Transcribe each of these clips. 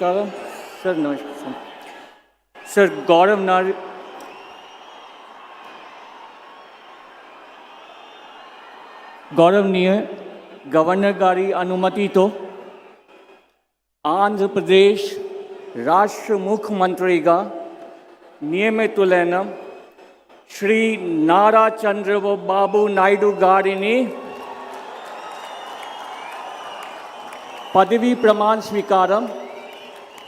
నమస్కారం సార్ నమస్కారం సార్ గౌరవ్ నార్ గౌరవనీయ గవర్నర్ గారి అనుమతితో ఆంధ్రప్రదేశ్ రాష్ట్ర ముఖ్యమంత్రిగా నియమితులైన శ్రీ నారా చంద్రబాబు నాయుడు గారిని పదవీ ప్రమాణ స్వీకారం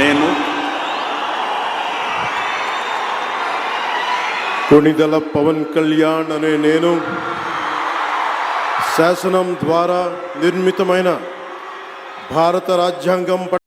నేను కొణిదల పవన్ కళ్యాణ్ అనే నేను శాసనం ద్వారా నిర్మితమైన భారత రాజ్యాంగం పట్ల